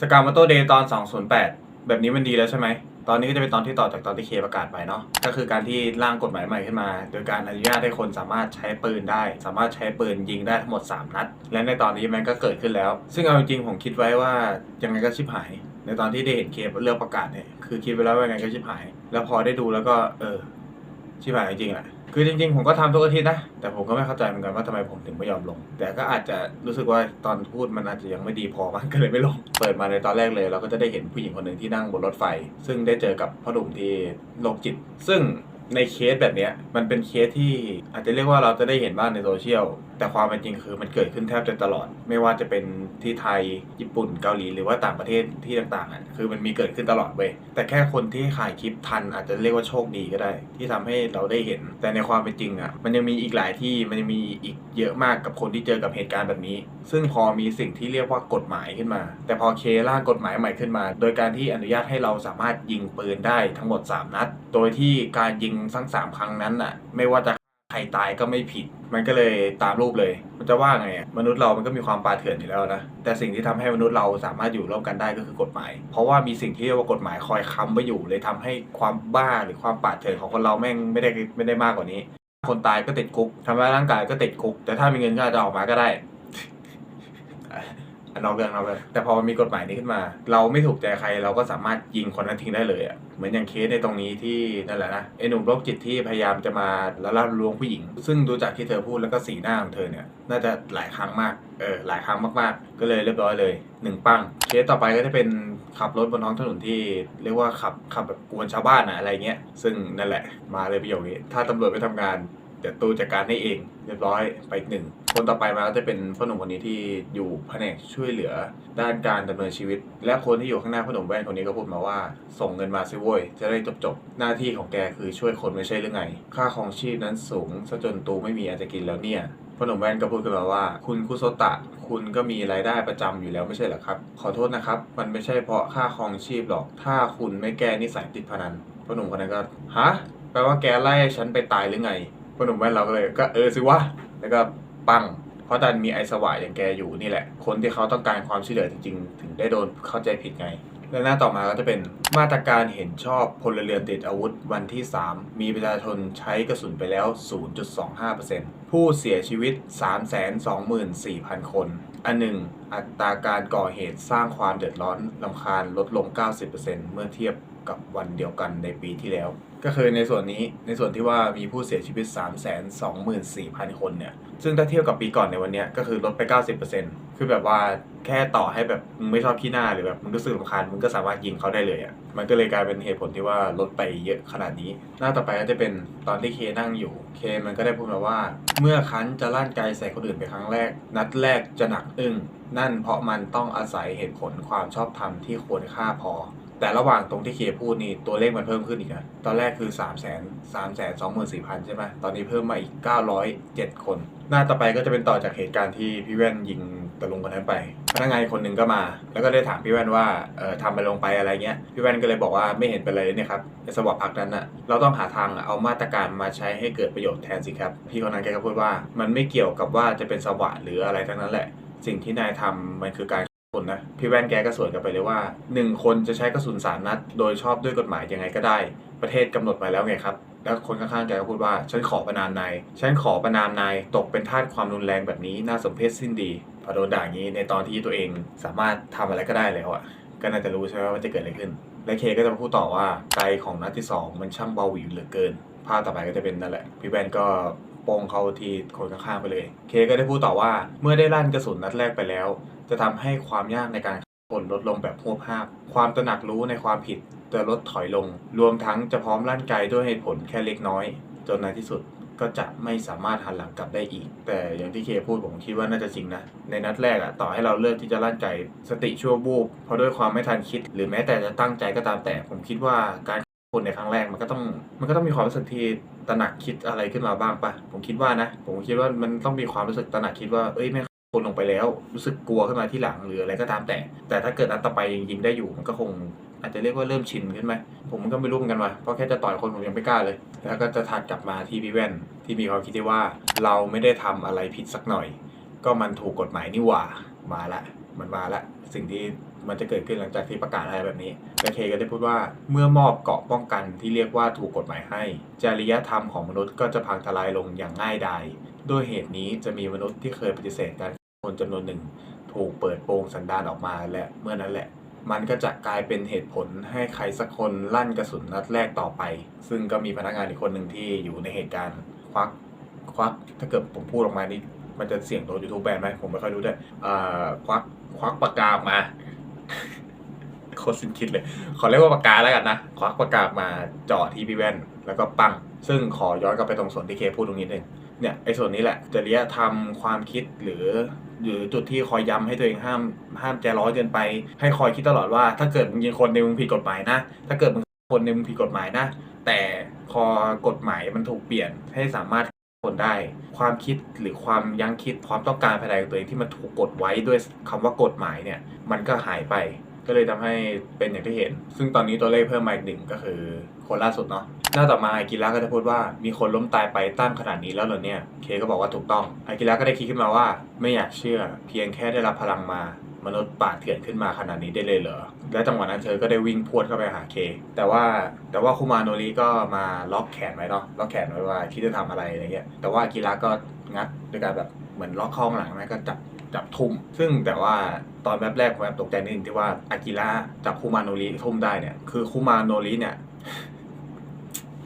สกา m โตเดย์ตอน 208 แบบนี้มันดีแล้วใช่ไหม ตอนนี้ก็จะเป็นตอนที่ต่อจากตอนที่เคประกาศไปเนาะ ก็คือการที่ร่างกฎหมายใหม่ขึ้นมา โดยการอนุญาตให้คนสามารถใช้ปืนได้ สามารถใช้ปืนยิงได้ทั้งหมด 3 นัด และในตอนนี้มันก็เกิดขึ้นแล้ว ซึ่งเอาจริงผมคิดไว้ว่ายังไงก็ชิบหาย ในตอนที่ได้เห็นเคเลือกประกาศเนี่ย คือคิดไว้แล้วว่ายังไงก็ชิบหาย แล้วพอได้ดูแล้วก็เออ ชิบหายจริงๆอะ คือจริงๆ ผมก็ทำทุกอาทิตย์นะ แต่ผมก็ไม่เข้าใจเหมือนกันว่าทำไมผมถึงไม่ยอมลง แต่ก็อาจจะรู้สึกว่าตอนพูดมันอาจจะยังไม่ดีพอมันก็เลยไม่ลง เปิดมาในตอนแรกเลย เราก็จะได้เห็นผู้หญิงคนหนึ่งที่นั่งบนรถไฟ ซึ่งได้เจอกับพ่อหนุ่มที่โรคจิต ซึ่งในเคสแบบนี้มันเป็นเคสที่อาจจะเรียกว่าเราจะได้เห็นบ้างในโซเชียล แต่ความเป็นจริงคือมันเกิดขึ้นแทบจะตลอด ไม่ว่าจะเป็นที่ไทยญี่ปุ่นเกาหลีหรือว่าต่างประเทศที่ต่างๆอะคือมันมีเกิดขึ้นตลอดเว้ยแต่แค่คนที่ถ่ายคลิปทันอาจจะเรียกว่าโชคดีก็ได้ ที่ทำให้เราได้เห็น แต่ในความเป็นจริงอะมันยังมีอีกหลายที่มันยังมีอีกเยอะมากกับคนที่เจอกับเหตุการณ์แบบนี้ ซึ่งพอมีสิ่งที่เรียกว่ากฎหมายขึ้นมา แต่พอเคร่างกฎหมายใหม่ขึ้นมา โดยการที่อนุญาตให้เราสามารถยิงปืนได้ทั้งหมด 3 นัด โดยที่การยิงทั้งสามครั้งนั้นอะไม่ว่าจะ รตายก็ไม่ผิด มันก็เลยตามรูปเลย มันจะว่าไงอะมนุษย์เรามันก็มีความปาเถื่อนอยู่แล้วนะ แต่สิ่งที่ทำให้มนุษย์เราสามารถอยู่ร่วมกันได้ก็คือกฎหมาย เพราะว่ามีสิ่งที่เรียกว่ากฎหมายคอยค้ำไว้อยู่เลยทำให้ความบ้าหรือความปาเถื่อนของคนเราแม่งไม่ได้ไม่ได้มากกว่านี้ คนตายก็ติดคุกทำร้ายร่างกายก็ติดคุก แต่ถ้ามีเงินก็อาจจะออกมาก็ได้ นอกเรื่องนอกเรื่องแต่พอมีกฎหมายนี้ขึ้นมา เราไม่ถูกใจใครเราก็สามารถยิงคนนั้นทิ้งได้เลยอะเหมือนอย่างเคสในตรงนี้ที่นั่นแหละนะไอ้หนุ่มโรคจิตที่พยายามจะมาละลาลวงผู้หญิง ซึ่งดูจากที่เธอพูดแล้วก็สีหน้าของเธอเนี่ยน่าจะหลายครั้งมากเออหลายครั้งมากๆ ก็เลยเรียบร้อยเลยหนึ่งปังเคสต่อไปก็จะเป็นขับรถบนท้องถนนที่เรียกว่าขับขับแบบกวนชาวบ้านอะอะไรเงี้ยซึ่งนั่นแหละมาเลยประโยคนี้ถ้าตำรวจไม่ทำงาน เดี๋ยวตูจัดการให้เองเรียบร้อยไปอีกหนึ่งคนต่อไปมาก็จะเป็นพ่อหนุ่มคนนี้ที่อยู่แผนกช่วยเหลือด้านการดำเนินชีวิต และคนที่อยู่ข้างหน้าพ่อหนุ่มแว่นคนนี้ก็พูดมาว่า ส่งเงินมาซิโว้ยจะได้จบจบๆหน้าที่ของแกคือช่วยคนไม่ใช่หรือไง ค่าของชีพนั้นสูงซะจนตูไม่มีอาจจะกินแล้วเนี่ยพ่อหนุ่มแว่นก็พูดขึ้นมาว่า คุณคุโซตะ คุณก็มีรายได้ประจำอยู่แล้วไม่ใช่หรอครับ ขอโทษนะครับ มันไม่ใช่เพราะค่าครองชีพหรอก ถ้าคุณไม่แก้นิสัยติดพนันพ่อหนุ่มคนนั้นก็ฮะแปลว่าแกไล่ฉันไปตายหรือไง พ่อหนุ่มแว่นเราก็เลย ก็เออสิวะแล้วก็ปังเพราะดันมีไอสวะอย่างแกอยู่นี่แหละ คนที่เขาต้องการความช่วยเหลือจริง ๆ ถึงได้โดนเข้าใจผิดไง และหน้าต่อมาก็จะเป็นมาตรการเห็นชอบพลเรือนติดอาวุธวันที่ 3 มีประชาชนใช้กระสุนไปแล้ว 0.25%ผู้เสียชีวิต 324,000 คน อันหนึ่งอัตราการก่อเหตุสร้างความเดือดร้อนลำคาญลดลง 90%เมื่อเทียบ กับวันเดียวกันในปีที่แล้ว ก็คือในส่วนนี้ในส่วนที่ว่ามีผู้เสียชีวิต 324,000 คนเนี่ย ซึ่งถ้าเทียบกับปีก่อนในวันเนี้ยก็คือลดไป 90%คือแบบว่าแค่ต่อให้แบบมึงไม่ชอบขี้หน้าหรือแบบมึงรู้สึกรำคาญมึงก็สามารถยิงเขาได้เลยอะ่ะมันก็เลยกลายเป็นเหตุผลที่ว่าลดไปเยอะขนาดนี้ หน้าต่อไปก็จะเป็นตอนที่เคนั่งอยู่ เคมันก็ได้พูดมาว่า เมื่อคันจะลั่นไกใส่คนอื่นไปครั้งแรก นัดแรกจะหนักอึ้งนั่นเพราะมันต้องอาศัยเหตุผลความชอบธรรมที่ควรค่าพอ แต่ระหว่างตรงที่เคพูดนี่ตัวเลขมันเพิ่มขึ้นอีกนะ ตอนแรกคือ3 3 3 2 4 0 0 0 ใช่ไหมตอนนี้เพิ่มมาอีก 907 คน หน้าต่อไปก็จะเป็นต่อจากเหตุการณ์ที่พี่แว่นยิงตะลุงคนนั้นไป พนักงานคนหนึ่งก็มา แล้วก็ได้ถามพี่แว่นว่าเออทำไปลงไปอะไรเงี้ย พี่แว่นก็เลยบอกว่าไม่เห็นเป็นเลยเนี่ยครับไอ้สวอปพักนั้นอะเราต้องหาทางเอามาตรการมาใช้ให้เกิดประโยชน์แทนสิครับ พี่คนนั้นแกก็พูดว่า มันไม่เกี่ยวกับว่าจะเป็นสวะหรืออะไรทั้งนั้นแหละ สิ่งที่นายทำมันคือการ คนนะพี่แว่นแกก็สวนกลับไปเลยว่า 1 คนจะใช้กระสุนสามนัด โดยชอบด้วยกฎหมายยังไงก็ได้ ประเทศกำหนดมาแล้วไงครับ แล้วคนข้างๆแกก็พูดว่า ฉันขอประนามนายฉันขอประนามนายตกเป็นทาสความรุนแรงแบบนี้น่าสมเพชสิ้นดีพอโดนด่างี้ในตอนที่ตัวเองสามารถทำอะไรก็ได้แล้วอะก็น่าจะรู้ใช่ไหมว่าจะเกิดอะไรขึ้น และเคก็จะพูดต่อว่าไกลของนัดที่สองมันช่างเบาหวิวเหลือเกินภาพต่อไปก็จะเป็นนั่นแหละพี่แว่นก็โป้งเข้าที่คนข้างๆไปเลย เคก็ได้พูดต่อว่าเมื่อได้ลั่นกระสุนนัดแรกไปแล้ว จะทำให้ความยากในการคนลดลงแบบหัวภาพ ความตระหนักรู้ในความผิดจะลดถอยลง รวมทั้งจะพร้อมลั่นไกด้วยเหตุผลแค่เล็กน้อย จนในที่สุดก็จะไม่สามารถหันหลังกลับได้อีก แต่อย่างที่เคพูดผมคิดว่าน่าจะจริงนะ ในนัดแรกอะต่อให้เราเลือกที่จะลั่นไกสติชั่วบูบเพราะด้วยความไม่ทันคิด หรือแม้แต่จะตั้งใจก็ตามแต่ ผมคิดว่าการคนในครั้งแรกมันก็ต้องมันก็ต้องมีความรู้สึกที่ตระหนักคิดอะไรขึ้นมาบ้างปะผมคิดว่านะ ผมคิดว่ามันต้องมีความรู้สึกตระหนักคิดว่าเอ้ยไม่ คนลงไปแล้วรู้สึกกลัวขึ้นมาที่หลังหรืออะไรก็ตามแต่ แต่ถ้าเกิดอันต่อไปยังยิงได้อยู่มันก็คงอาจจะเรียกว่าเริ่มชินขึ้นไหมผมก็ไม่รู้เหมือนกันว่าเพราะแค่จะต่อยคนผมยังไม่กล้าเลย แล้วก็จะถัดกลับมาที่พี่แว่นที่มีความคิดที่ว่าเราไม่ได้ทำอะไรผิดสักหน่อย ก็มันถูกกฎหมายนี่หว่ามาละ มันมาละสิ่งที่มันจะเกิดขึ้นหลังจากที่ประกาศอะไรแบบนี้และเคก็ได้พูดว่าเมื่อมอบเกาะป้องกันที่เรียกว่าถูกกฎหมายให้ จริยธรรมของมนุษย์ก็จะพังทลายลงอย่างง่ายดายด้วยเหตุนี้จะมีมนุษย์ที่เคยปฏิเสธการ คนจำนวนหนึ่งถูกเปิดโปงสันดานออกมาและเมื่อนั้นแหละ มันก็จะกลายเป็นเหตุผลให้ใครสักคนลั่นกระสุนนัดแรกต่อไป ซึ่งก็มีพนักงานอีกคนหนึ่งที่อยู่ในเหตุการณ์ควักควักถ้าเกิดผมพูดออกมานี่มันจะเสี่ยงโดนยูทูบแบนไหมผมไม่ค่อยรู้ด้วยเอ่อควักควักปากกาออกมาโคตรสิ้นคิดเลย ขอเรียกว่าปากกาแล้วกันนะ ควักปากกามาจาะที่พี่แว่น แล้วก็ปัง ซึ่งขอย้อนกลับไปตรงส่วนที่เคพูดตรงนี้หนึ่งเนี่ยไอ้ส่วนนี้แหละจริยธรรมความคิดหรือ หรือจุดที่คอยย้ำให้ตัวเองห้ามห้ามใจร้อนเกินไป ให้คอยคิดตลอดว่า ถ้าเกิดมึงยิงคนในมึงผิดกฎหมายนะ ถ้าเกิดมึงคนในมึงผิดกฎหมายนะ แต่พอกฎหมายมันถูกเปลี่ยนให้สามารถคนได้ ความคิดหรือความยั้งคิดความต้องการภายในตัวเองที่มันถูกกดไว้ด้วยคำว่ากฎหมายเนี่ย มันก็หายไป ก็เลยทำให้เป็นอย่างที่เห็น ซึ่งตอนนี้ตัวเลขเพิ่มมาอีกหนึ่งก็คือคนล่าสุดเนาะหน้าต่อมาอากิระก็จะพูดว่ามีคนล้มตายไปตั้งขนาดนี้แล้วเหรอเนี่ยเคก็บอกว่าถูกต้องอากิระก็ได้คิดขึ้นมาว่า ไม่อยากเชื่อ เพียงแค่ได้รับพลังมามนุษย์ป่าเถื่อนขึ้นมาขนาดนี้ได้เลยเหรอ และจังหวะนั้นเธอก็ได้วิ่งพวดเข้าไปหาเค แต่ว่าแต่ว่าคุมาโนริก็มาล็อกแขนไว้เนาะ ล็อกแขนไว้ว่าคิดจะทำอะไรอะไรเงี้ย แต่ว่าอากิระก็งัดด้วยการแบบเหมือนล็อกข้าข้างหลังแล้วก็จับ จับทุ่ม ซึ่งแต่ว่าตอนแรบแรกผมแอบตกใจนิดนึงที่ว่าอากิระจับคูมาโนริทุ่มได้เนี่ย คือคูมาโนริเนี่ย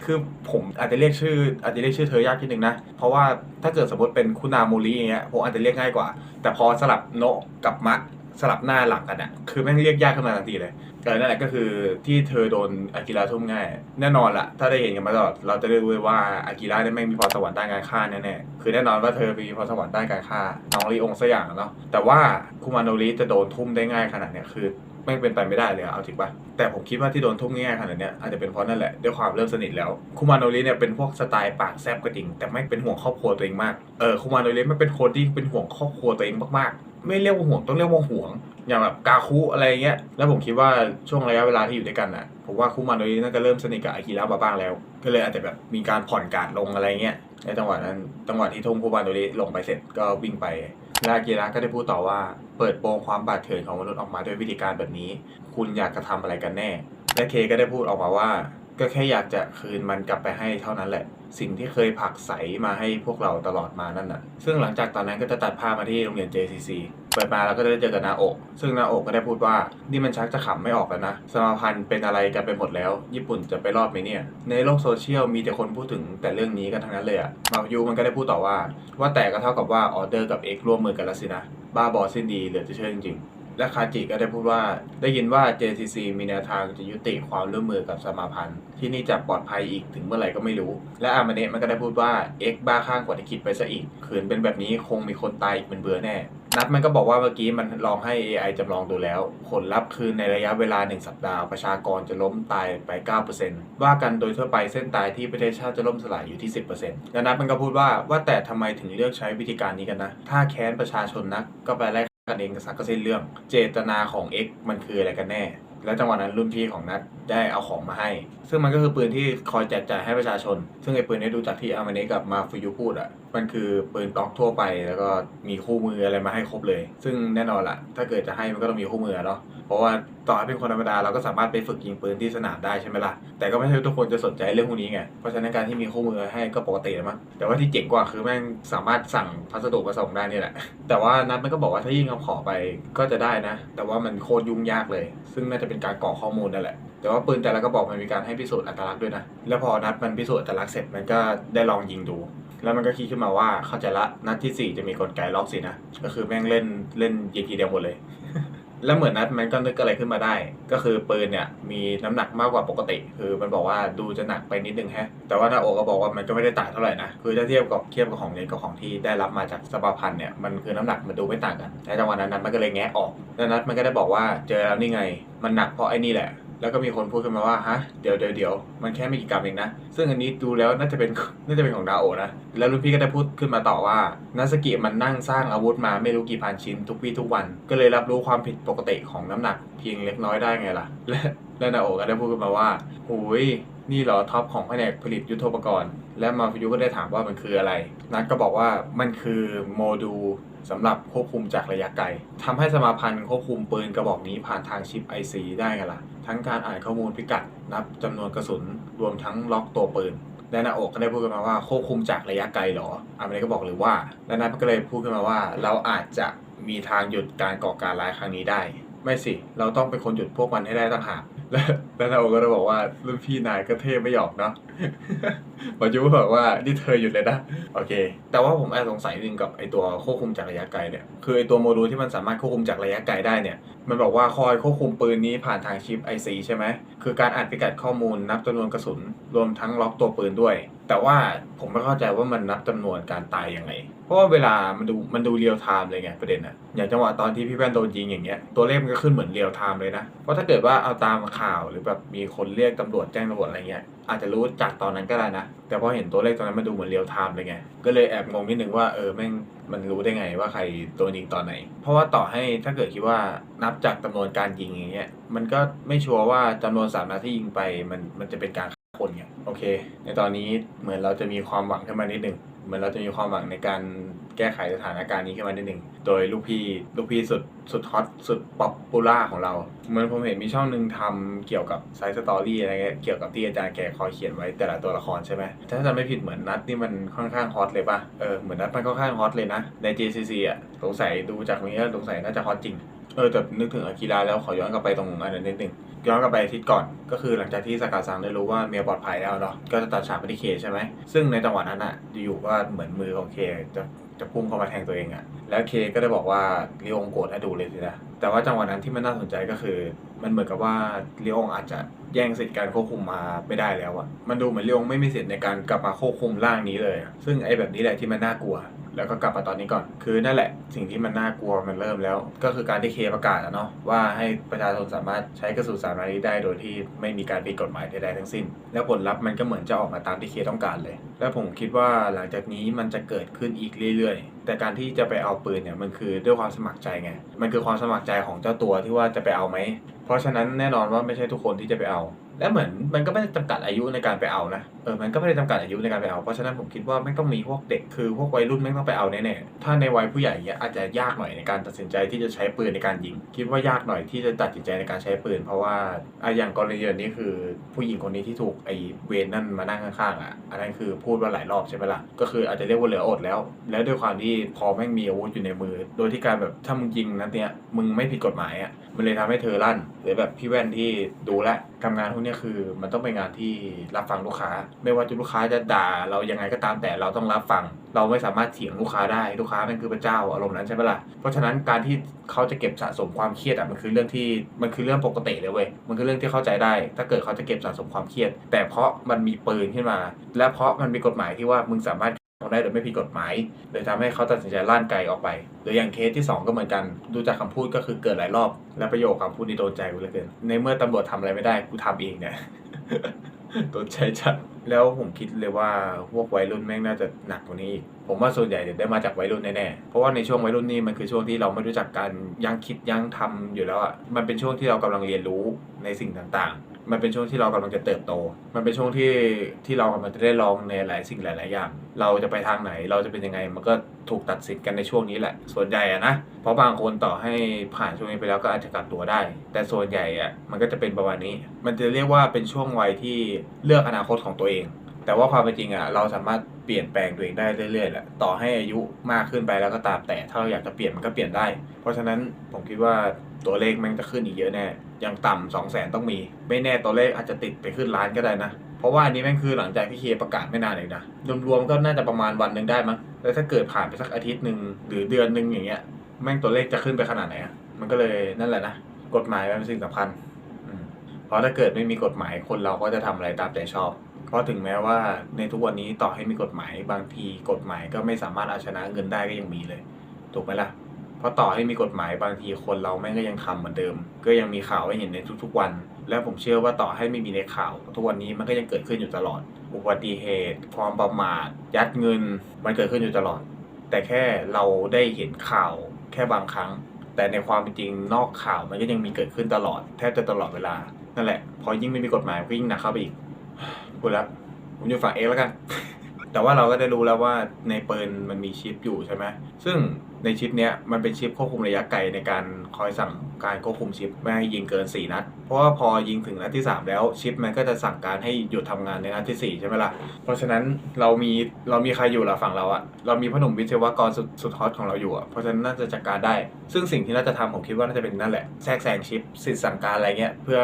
คือผมอาจจะเรียกชื่อ อาจจะเรียกชื่อเธอยากนิดนึงนะ เพราะว่าถ้าเกิดสมมติเป็นคุนาโมริอย่างเงี้ยผมอาจจะเรียกง่ายกว่า แต่พอสลับโนะกับมะ สลับหน้าหลังกันอะคือแม่งเรียกยากขึ้นมาทันทีเลยแต่นั่นแหละก็คือที่เธอโดนอากิระทุ่มง่าย แน่นอนละถ้าได้เห็นกันมาตลอดเราจะได้รู้เลยว่าอากิระเนี่ยแม่งมีพรสวรรค์ด้านการฆ่าแน่ๆคือแน่นอนว่าเธอมีพรสวรรค์ด้านการฆ่าน้องลีองสักอย่างเนาะแต่ว่าคุมาโนริจะโดนทุ่มได้ง่ายขนาดเนี้ยคือไม่เป็นไปไม่ได้เลยเอาจริงปะแต่ผมคิดว่าที่โดนทุ่มง่ายขนาดเนี้ยอาจจะเป็นเพราะนั่นแหละด้วยความเริ่มสนิทแล้วคุมาโนริเนี่ยเป็นพวกสไตล์ปากแซบก็จริงแต่ไม่เป็นห่วงครอบครัวตัวเองมากเออคุมาโนริไม่เป็นคนที่เป็นห่วงครอบครัวตัวเองมากๆ ไม่เรียกว่าห่วงต้องเรียกว่าห่วง อย่างแบบกาคุอะไรเงี้ยแล้วผมคิดว่าช่วงระยะเวลาที่อยู่ด้วยกันน่ะผมว่าคุมาโนริน่าจะเริ่มสนิทกับอากิระมาบ้างแล้ว ก็เลยอาจจะแบบมีการผ่อนการลงอะไรเงี้ยในจังหวะนั้นจังหวะที่ทุ่มคุมาโนริลงไปเสร็จก็วิ่งไปแล้วอากิระก็ได้พูดต่อว่า เปิดโปงความบาดเถื่อนของมนุษย์ออกมาด้วยวิธีการแบบนี้ คุณอยากจะทำอะไรกันแน่ และเคก็ได้พูดออกมาว่า ก็แค่อยากจะคืนมันกลับไปให้เท่านั้นแหละ สิ่งที่เคยผลักใสมาให้พวกเราตลอดมานั่นน่ะ ซึ่งหลังจากตอนนั้นก็จะตัดภาพมาที่โรงเรียน JCC เปิดมาแล้วก็ได้เจอกับนาโอกซึ่งนาโอกก็ได้พูดว่า นี่มันชักจะขำไม่ออกแล้วนะ สมาพันธ์เป็นอะไรกันไปหมดแล้ว ญี่ปุ่นจะไปรอดไหมเนี่ย ในโลกโซเชียลมีแต่คนพูดถึงแต่เรื่องนี้กันทั้งนั้นเลยอะมายูมันก็ได้พูดต่อว่า ว่าแต่ก็เท่ากับว่าออเดอร์กับเอ็กร่วมมือกันแล้วสินะ บ้าบอสิ้นดีเหลือจะเชื่อจริงๆ และคาจิก็ได้พูดว่า ได้ยินว่า JCC มีแนวทางจะยุติความร่วมมือกับสมาพันธ์ ที่นี่จะปลอดภัยอีกถึงเมื่อไหร่ก็ไม่รู้ และอามาเนะมันก็ได้พูดว่า X บ้าข้างกว่าที่คิดไปซะอีกขืนเป็นแบบนี้คงมีคนตายอีกเป็นเบื่อแน่ นัดมันก็บอกว่าเมื่อกี้มันลองให้ AI จำลองดูแล้ว ผลลัพธ์คือในระยะเวลา 1 สัปดาห์ประชากรจะล้มตายไป 9%ว่ากันโดยทั่วไปเส้นตายที่ประเทศชาติจะล่มสลายอยู่ที่ 10%แล้วนัดมันก็พูดว่าว่าแต่ทำไมถึงเลือกใช้วิธีการนี้กันนะ ถ้าแค้นประชาชนนักก็ไปไล่ กันเองสักก็เส้นเรื่อง เจตนาของ X มันคืออะไรกันแน่ แล้วจังหวะนั้นรุ่นพี่ของนัทได้เอาของมาให้ ซึ่งมันก็คือปืนที่คอยแจกจ่ายให้ประชาชน ซึ่งไอ้ปืนนี้ดูจากที่อามาเนะกับมาฟุยุพูดอะ มันคือปืนตอกทั่วไปแล้วก็มีคู่มืออะไรมาให้ครบเลย ซึ่งแน่นอนละถ้าเกิดจะให้มันก็ต้องมีคู่มือเนาะเพราะว่าต่อให้เป็นคนธรรมดาเราก็สามารถไปฝึกยิงปืนที่สนามได้ใช่ไหมล่ะแต่ก็ไม่ใช่ทุกคนจะสนใจเรื่องพวกนี้ไงเพราะฉะนั้นการที่มีคู่มือให้ก็ปกติแล้วมั้งแต่ว่าที่เจ๋งกว่าคือแม่งสามารถสั่งพัสดุมาส่งได้นี่แหละ แต่ว่านัดมันก็บอกว่าถ้ายิ่งเอาขอไปก็จะได้นะ แต่ว่ามันโคตรยุ่งยากเลย ซึ่งน่าจะเป็นการกรอกข้อมูลนั่นแหละแต่ว่าปืนแต่ละกระบอกมันมีการให้พิสูจน์อัตลักษณ์ด้วยนะ แล้วพอนัดมันพิสูจน์อัตลักษณ์เสร็จมันก็ได้ลองยิงดู แล้วมันก็คิดขึ้นมาว่าเข้าใจละนัดที่ 4 จะมีกลไกล็อกสินะ ก็คือแม่งเล่นเล่นยิงทีเดียวหมดเลย แล้วเหมือนนัดมันก็นึกอะไรขึ้นมาได้ ก็คือปืนเนี่ยมีน้ำหนักมากกว่าปกติ คือมันบอกว่าดูจะหนักไปนิดนึงแฮะ แต่ว่าหน้าอกก็บอกว่ามันก็ไม่ได้ต่างเท่าไหร่นะ คือถ้าเทียบกับเทียบกับของเล่นกับของที่ได้รับมาจากสปาพันเนี่ยมันคือน้ำหนักมันดูไม่ต่างกันในจังหวะนั้นนัดมันก็เลยแงะออกแล้วนัดมันก็ได้บอกว่าเจอแล้วนี่ไง มันหนักเพราะไอ้นี่แหละ แล้วก็มีคนพูดขึ้นมาว่าฮะเดี๋ยวเดี๋ยวเดี๋ยวมันแค่ไม่กี่กรัมเองนะ ซึ่งอันนี้ดูแล้วน่าจะเป็นน่าจะเป็นของดาโอนะ แล้วรุ่นพี่ก็ได้พูดขึ้นมาต่อว่านาสกิมันนั่งสร้างอาวุธมาไม่รู้กี่พันชิ้นทุกวี่ทุกวัน ก็เลยรับรู้ความผิดปกติของน้ำหนักเพียงเล็กน้อยได้ไงล่ะ และและนาโอก็ได้พูดขึ้นมาว่าหุยนี่เหรอท็อปของแผนกผลิตยุทโธปกรณ์ และมาฟิยุก็ได้ถามว่ามันคืออะไร นัทก็บอกว่ามันคือโมดูล สำหรับควบคุมจากระยะไกลทำให้สมาพันธ์ควบคุมปืนกระบอกนี้ผ่านทางชิป IC ได้ไงล่ะ ทั้งการอ่านข้อมูลพิกัด นับจำนวนกระสุน รวมทั้งล็อกตัวปืนและนาโอกก็ได้พูดขึ้นมาว่าควบคุมจากระยะไกลเหรออเมริกาบอกเลยว่าและนัทก็เลยพูดขึ้นมาว่า เราอาจจะมีทางหยุดการก่อการร้ายครั้งนี้ได้ ไม่สิ เราต้องเป็นคนหยุดพวกมันให้ได้ต่างหาก และและนาโอก็เลยบอกว่ารุ่นพี่นายก็เท่ไม่หยอกเนาะปัจจุบันบอกว่านี่เธอหยุดเลยนะ โอเค แต่ว่าผมแอบสงสัยนึงกับไอตัวควบคุมจากระยะไกลเนี่ยคือไอตัวโมดูลที่มันสามารถควบคุมจากระยะไกลได้เนี่ย มันบอกว่าคอยควบคุมปืนนี้ผ่านทางชิป IC ใช่ไหมคือการอ่านพิกัดข้อมูลนับจำนวนกระสุน รวมทั้งล็อกตัวปืนด้วย แต่ว่าผมไม่เข้าใจว่ามันนับจำนวนการตายยังไง ราะว่าเวลามันดูมันดูเรียลไทม์เลยไงประเด็นอะอย่างจังหวะตอนที่พี่แว่นโดนยิงอย่างเงี้ยตัวเลขมันก็ขึ้นเหมือนเรียลไทม์เลยนะ เพราะถ้าเกิดว่าเอาตามข่าวหรือแบบมีคนเรียกตำรวจแจ้งตำรวจอะไรเงี้ยอาจจะรู้จากตอนนั้นก็ได้นะ แต่พอเห็นตัวเลขตอนนั้นมันดูเหมือนเรียลไทม์เลยไงก็เลยแอบงงนิดนึงว่าเออแม่งมันรู้ได้ไงว่าใครโดนยิงตอนไหน เพราะว่าต่อให้ถ้าเกิดคิดว่านับจากจำนวนการยิงอย่างเงี้ยมันก็ไม่ชัวร์ว่าจำนวนสามนัดที่ยิงไปมันมันจะเป็นการฆ่าคนไงโอเค ในตอนนี้เหมือนเราจะมีความหวังขึ้นมานิดนึง เหมือนเราจะมีความหวังในการแก้ไขสถานการณ์นี้ขึ้นมานิดนึงโดยลูกพี่ลูกพี่สุดสุดฮอตสุดป๊อปปูล่าของเราเหมือนผมเห็นมีช่องหนึ่งทำเกี่ยวกับไซส์สตอรี่อะไรเงี้ยเกี่ยวกับที่อาจารย์แกคอยเขียนไว้แต่ละตัวละครใช่ไหมถ้าจำไม่ผิดเหมือนนัดนี่มันค่อนข้างฮอตเลยป่ะเออเหมือนนัดมันค่อนข้างฮอตเลยนะใน JCC อะสงสัยดูจากนี้แล้สงสัยน่าจะฮอตจริง เออแต่นึกถึงอากิระแล้วขอย้อนกลับไปตรงอันนั้นนิดนึงย้อนกลับไปอาทิตย์ก่อนก็คือหลังจากที่สากาซังได้รู้ว่าเมียปลอดภัยแล้วเนาะก็จะตัดฉากไปที่เคใช่ไหมซึ่งในจังหวะนั้นอะอยู่ๆก็เหมือนมือของเคจะจะพุ่งเข้ามาแทงตัวเองอะแล้วเคก็ได้บอกว่าลีองโกรธให้ดูเลยสินะแต่ว่าจังหวะนั้นที่มันน่าสนใจก็คือ มันเหมือนกับว่าลีองอาจจะแย่งสิทธิการควบคุมมาไม่ได้แล้วอะมันดูเหมือนลีองไม่มีสิทธิ์ในการกลับมาควบคุมร่างนี้เลย ซึ่งไอ้แบบนี้แหละที่มันน่ากลัว แล้วก็กลับมาตอนนี้ก่อน คือนั่นแหละ สิ่งที่มันน่ากลัวมันเริ่มแล้ว ก็คือการที่เคประกาศอะเนาะว่าให้ประชาชนสามารถใช้กระสุนสามนัดนี้ได้โดยที่ไม่มีการผิดกฎหมายใดๆทั้งสิ้น แล้วผลลัพธ์มันก็เหมือนจะออกมาตามที่เคต้องการเลย และผมคิดว่าหลังจากนี้มันจะเกิดขึ้นอีกเรื่อยๆ แต่การที่จะไปเอาปืนเนี่ยมันคือด้วยความสมัครใจไง มันคือความสมัครใจของเจ้าตัวที่ว่าจะไปเอาไหม เพราะฉะนั้นแน่นอนว่าไม่ใช่ทุกคนที่จะไปเอา และเหมือนมันก็ไม่ได้จำกัดอายุในการไปเอานะเออมันก็ไม่ได้จำกัดอายุในการไปเอาเพราะฉะนั้นผมคิดว่าไม่ต้องมีพวกเด็กคือพวกวัยรุ่นไม่ต้องไปเอาแน่ๆถ้าในวัยผู้ใหญ่เนี้ยอาจจะยากหน่อยในการตัดสินใจที่จะใช้ปืนในการยิง คิดว่ายากหน่อยที่จะตัดสินใจในการใช้ปืน เพราะว่าอะอย่างกรณีนี้คือผู้หญิงคนนี้ที่ถูกไอ้เวนนั่นมานั่งข้างๆอะอันนั้นคือพูดว่าหลายรอบใช่ไหมล่ะก็คืออาจจะเรียกว่าเหลืออดแล้ว แล้วด้วยความที่พอแม่งมีอาวุธอยู่ในมือ โดยที่การแบบถ้ามึงยิงนัดเนี้ยมึงไม่ผิดกฎหมายอะมันเลยทำให้เธอลั่นหรือแบบพี่แว่นที่ดูแลวทำงานพวกเนี้ยคือมันต้องเป็นงานที่รับฟังลูกค้า ไม่ว่าจะลูกค้าจะด่าเรายังไงก็ตามแต่เราต้องรับฟัง เราไม่สามารถเถียงลูกค้าได้ลูกค้ามันคือพระเจ้าอารมณ์นั้นใช่ไหมล่ะเพราะฉะนั้นการที่เขาจะเก็บสะสมความเครียดอะมันคือเรื่องที่มันคือเรื่องปกติเลยเว้ยมันคือเรื่องที่เข้าใจได้ ถ้าเกิดเขาจะเก็บสะสมความเครียด แต่เพราะมันมีปืนขึ้นมา และเพราะมันมีกฎหมายที่ว่ามึงสามารถ ได้โดยไม่ผิดกฎหมายเลยทำให้เขาตัดสินใจล่านไกลออกไปหรืออย่างเคสที่ 2 ก็เหมือนกัน ดูจากคำพูดก็คือเกิดหลายรอบ และประโยคคำพูดนี้โดนใจกูเลือเกิน ในเมื่อตำรวจทำอะไรไม่ได้กูทำเองเนี่ยโดนใจจัดแล้วผมคิดเลยว่าพวกวัยรุ่นแม่งน่าจะหนักกว่านี้อีก ผมว่าส่วนใหญ่เนี่ยได้มาจากวัยรุ่นแน่ๆ เพราะว่าในช่วงวัยรุ่นนี่มันคือช่วงที่เราไม่รู้จักการยังคิดยังทำอยู่แล้วอะ มันเป็นช่วงที่เรากำลังเรียนรู้ในสิ่งต่างๆ มันเป็นช่วงที่เรากำลังจะเติบโต มันเป็นช่วงที่ที่เรากำลังจะได้ลองในหลายสิ่งหลาย ๆ อย่าง เราจะไปทางไหนเราจะเป็นยังไง มันก็ถูกตัดสินกันในช่วงนี้แหละ ส่วนใหญ่อะนะ เพราะบางคนต่อให้ผ่านช่วงนี้ไปแล้วก็อาจจะกลับตัวได้ แต่ส่วนใหญ่อะมันก็จะเป็นประมาณนี้ มันจะเรียกว่าเป็นช่วงวัยที่เลือกอนาคตของตัวเอง แต่ว่าความเป็นจริงอะเราสามารถเปลี่ยนแปลงตัวเองได้เรื่อยๆแหละต่อให้อายุมากขึ้นไปแล้วก็ตามแต่ถ้าเราอยากจะเปลี่ยนมันก็เปลี่ยนได้ เพราะฉะนั้นผมคิดว่าตัวเลขแม่งจะขึ้นอีกเยอะแน่อย่างต่ำสองแสนต้องมี ไม่แน่ตัวเลขอาจจะติดไปขึ้นล้านก็ได้นะ เพราะว่าอันนี้แม่งคือหลังจากที่เคประกาศไม่นานเองนะรวมๆก็น่าจะประมาณวันหนึ่งได้มั้งแล้วถ้าเกิดผ่านไปสักอาทิตย์หนึ่งหรือเดือนหนึ่งอย่างเงี้ยแม่งตัวเลขจะขึ้นไปขนาดไหนอะมันก็เลยนั่นแหละนะกฎหมายเป็นสิ่งสำคัญเพราะถ้าเกิดไม่มีกฎหมายคนเราก็จะทำอะไรตามใจชอบ ราะถึงแม้ว่าในทุกวันนี้ต่อให้มีกฎหมาย บางทีกฎหมายก็ไม่สามารถเอาชนะเงินได้ก็ยังมีเลย ถูกไหมล่ะ เพราะต่อให้มีกฎหมายบางทีคนเราแม่งก็ยังทำเหมือนเดิม ก็ยังมีข่าวให้เห็นในทุก ๆ วัน และผมเชื่อว่าต่อให้ไม่มีในข่าว ทุกวันนี้มันก็ยังเกิดขึ้นอยู่ตลอด อุบัติเหตุความประมาท ยัดเงิน มันเกิดขึ้นอยู่ตลอด แต่แค่เราได้เห็นข่าวแค่บางครั้ง แต่ในความเป็นจริงนอกข่าวมันก็ยังมีเกิดขึ้นตลอด แทบจะตลอดเวลา นั่นแหละ พอยิ่งไม่มีกฎหมายก็ยิ่งหนักเข้าไปอีก พูดแล้วผมอยู่ฝั่งเอกแล้วกัน แต่ว่าเราก็ได้รู้แล้วว่าในปืนมันมีชิปอยู่ใช่ไหมซึ่ง ในชิปเนี้ยมันเป็นชิปควบคุมระยะไกลในการคอยสั่งการควบคุมชิปไม่ให้ยิงเกิน 4 นัด เพราะว่าพอยิงถึงนัดที่ 3 แล้วชิปมันก็จะสั่งการให้หยุดทำงานในนัดที่ 4 ใช่ไหมล่ะ เพราะฉะนั้นเรามีเรามีใครอยู่ล่ะฝั่งเราอะเรามีพหนุ่มวิศวกรสุดสุดฮอตของเราอยู่อะเพราะฉะนั้นน่าจะจัดการได้ ซึ่งสิ่งที่น่าจะทำผมคิดว่าน่าจะเป็นนั่นแหละแทรกแซงชิปสิทธิ์สั่งการอะไรเงี้ยเพื่อ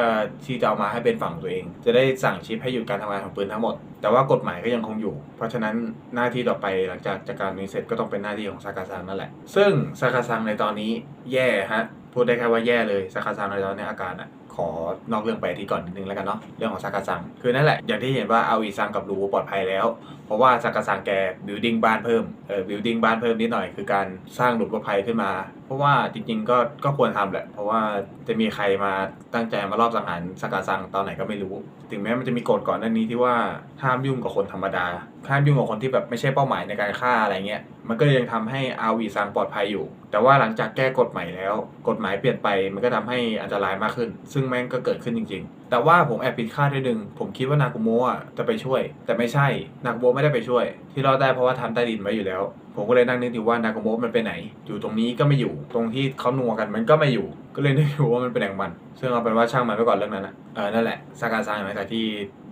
ที่จะเอามาให้เป็นฝั่งตัวเอง จะได้สั่งชิปให้หยุดการทำงานของปืนทั้งหมด แต่ว่ากฎหมายก็ยังคงอยู่ เพราะฉะนั้นหน้าที่ต่อไปหลังจากจัดการนี้เสร็จก็ต้องเป็นหน้าที่ของซากาซังนั่นแหละซึ่งซากาซังในตอนนี้แย่ฮะพูดได้แค่ว่าแย่เลยซากาซังในตอนนี้อาการอะขอนอกเรื่องไปที่ก่อนนิดนึงแล้วกันเนาะเรื่องของซากาซัง คือนั่นแหละอย่างที่เห็นว่าอาวีซังกับรูปลอดภัยแล้ว เพราะว่าซากาซังแกบิวดิ้งบ้านเพิ่มเออบิวดิ้งบ้านเพิ่มนิดหน่อยคือการสร้างหลุมปลอดภัยขึ้นมา เพราะว่าจริงๆก็ก็ควรทำแหละ เพราะว่าจะมีใครมาตั้งใจมารอบสังหารซากาซังตอนไหนก็ไม่รู้ ถึงแม้มันจะมีกฎก่อนหน้านี้ที่ว่าห้ามยุ่งกับคนธรรมดาห้ามยุ่งกับคนที่แบบไม่ใช่เป้าหมายในการฆ่าอะไรเงี้ยมันก็ยังทำให้อาวีซังปลอดภัยอยู่ แต่ว่าหลังจากแก้กฎใหม่แล้ว กฎหมายเปลี่ยนไปมันก็ทำให้อันตรายมากขึ้น ซึ่งแม่งก็เกิดขึ้นจริงๆ แต่ว่าผมแอบผิดคาดนิดนึง ผมคิดว่านากุโมะจะไปช่วย แต่ไม่ใช่ นากุโมะไม่ได้ไปช่วย ที่รอดได้เพราะว่าทำใต้ดินไว้อยู่แล้ว ผมก็เลยนั่งนึกอยู่ว่านากุโมะมันไปไหน อยู่ตรงนี้ก็ไม่อยู่ ตรงที่เขานัวกันมันก็ไม่อยู่ ก็เลยนึกอยู่ว่ามันเป็นแหล่งมัน ซึ่งเอาเป็นว่าช่างมันไปก่อนเรื่องนั้นนะเออนั่นแหละซากาซังหลังจากที่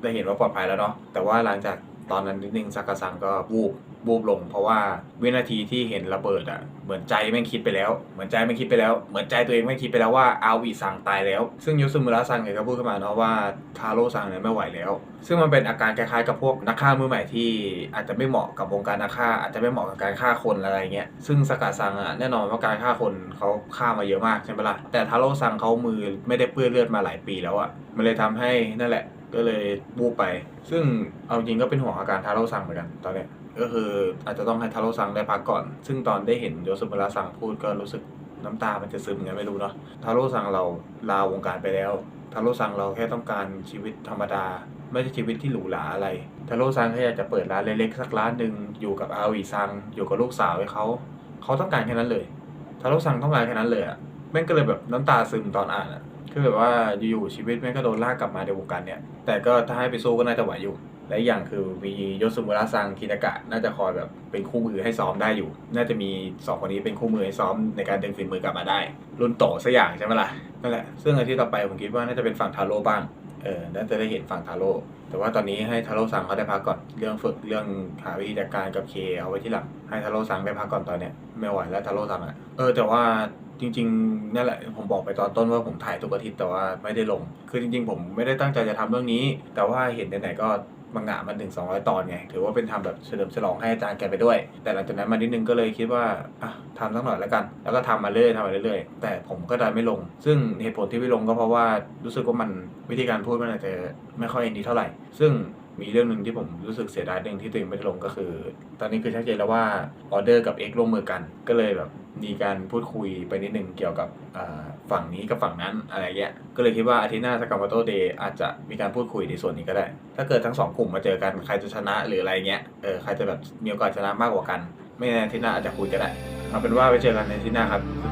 ได้เห็นว่าปลอดภัยแล้วเนาะ แต่ว่าหลังจากตอนนั้นนิดนึงซากาซังก็วูบ วูบลง เพราะว่าวินาทีที่เห็นระเบิดอะเหมือนใจแม่คิดไปแล้ว เหมือนใจแม่คิดไปแล้ว เหมือนใจตัวเองแม่คิดไปแล้วว่าอาวีซังตายแล้ว ซึ่งยูซุมุระซังเนี่ยก็พูดขึ้นมาเนาะว่าทาโร่ซังเนี่ยไม่ไหวแล้ว ซึ่งมันเป็นอาการคล้ายๆกับพวกนักฆ่ามือใหม่ที่อาจจะไม่เหมาะกับวงการนักฆ่า อาจจะไม่เหมาะกับการฆ่าคนอะไรเงี้ย ซึ่งสกัดซังอะแน่นอนว่าการฆ่าคนเขาฆ่ามาเยอะมากใช่ไหมล่ะ แต่ทาโร่ซังเขามือไม่ได้เปื้อนเลือดมาหลายปีแล้วอะ มันเลยทำให้นั่นแหละ ก็เลยบูบไป ซึ่งเอาจริงก็เป็นห่วงอาการทาโร่ซังเหมือนกันตอนเนี้ย ก็คืออาจจะต้องให้ทาโร่ซังได้พักก่อน ซึ่งตอนได้เห็นโยสุมุระซังพูดก็รู้สึกน้ำตามันจะซึมไงไม่รู้เนาะทาโร่ซังเราลาวงการไปแล้วทาโร่ซังเราแค่ต้องการชีวิตธรรมดา ไม่ใช่ชีวิตที่หรูหราอะไรทาโร่ซังแค่อยากจะเปิดร้านเล็กๆสักร้านหนึ่งอยู่กับอาวีซังอยู่กับลูกสาวให้เขาเขาต้องการแค่นั้นเลยทาโร่ซังต้องการแค่นั้นเลยอะแม่งก็เลยแบบน้ำตาซึมตอนอ่านอะคือแบบว่าอยู่ๆชีวิตแม่งก็โดนลากกลับมาในวงการเนี่ยแต่ก็ถ้าให้ไปสู้ก็น่าจะไหวอยู่ และอย่างคือมีโยสุมุระซังคินากะ น่าจะคอยแบบเป็นคู่มือให้ซ้อมได้อยู่ น่าจะมีสองคนนี้เป็นคู่มือให้ซ้อมในการดึงฝีมือกลับมาได้ รุ่นโตสักอย่างใช่ไหมล่ะนั่นแหละซึ่งอาทิตย์ต่อไปผมคิดว่าน่าจะเป็นฝั่งทาโร่บ้างเออน่าจะได้เห็นฝั่งทาโร่แต่ว่าตอนนี้ให้ทาโร่ซังเขาได้พักก่อนเรื่องฝึกเรื่องหาวิธีจัดการกับเคเอาไว้ที่หลังให้ทาโร่ซังได้พักก่อนตอนเนี้ยไม่ไหวแล้วทาโร่ซังอะเออแต่ว่าจริงๆนั่นแหละผมบอกไปตอนต้นว่าผมถ่ายทุกอาทิตย์แต่ว่าไม่ได้ลง คือจริง ๆ ผมไม่ได้ตั้งใจจะทำเรื่องนี้ แต่ว่าเห็นไหนๆก็ มังงะมันถึง 200 ตอนไง ถือว่าเป็นทำแบบเฉลิมฉลองให้อาจารย์แกไปด้วย แต่หลังจากนั้นมานิดนึงก็เลยคิดว่าอะทำสักหน่อยแล้วกัน แล้วก็ทำมาเรื่อยทำมาเรื่อยแต่ผมก็ดันไม่ลง ซึ่งเหตุผลที่ไม่ลงก็เพราะว่ารู้สึกว่ามันวิธีการพูดมันอาจจะไม่ค่อยดีเท่าไหร่ ซึ่ง มีเรื่องหนึ่งที่ผมรู้สึกเสียดายเรื่งที่ตัวเองไม่ได้ลงก็คือ ตอนนี้คือชัดเจนแล้วว่าออเดอร์กับ X ร่วมมือกัน ก็เลยแบบมีการพูดคุยไปนิดนึงเกี่ยวกับฝั่งนี้กับฝั่งนั้นอะไรเงี้ย ก็เลยคิดว่าอาทิตย์หน้าสกามโตเดย์อาจจะมีการพูดคุยในส่วนนี้ก็ได้ ถ้าเกิดทั้งสองกลุ่มมาเจอกันใครจะชนะหรืออะไรเงี้ย เออใครจะแบบมีโอกาสชนะมากกว่ากัน ไม่แน่อาทิตย์หน้าอาจจะคุยก็ได้เอาเป็นว่าไปเจอกันในอาทิตย์หน้าครับ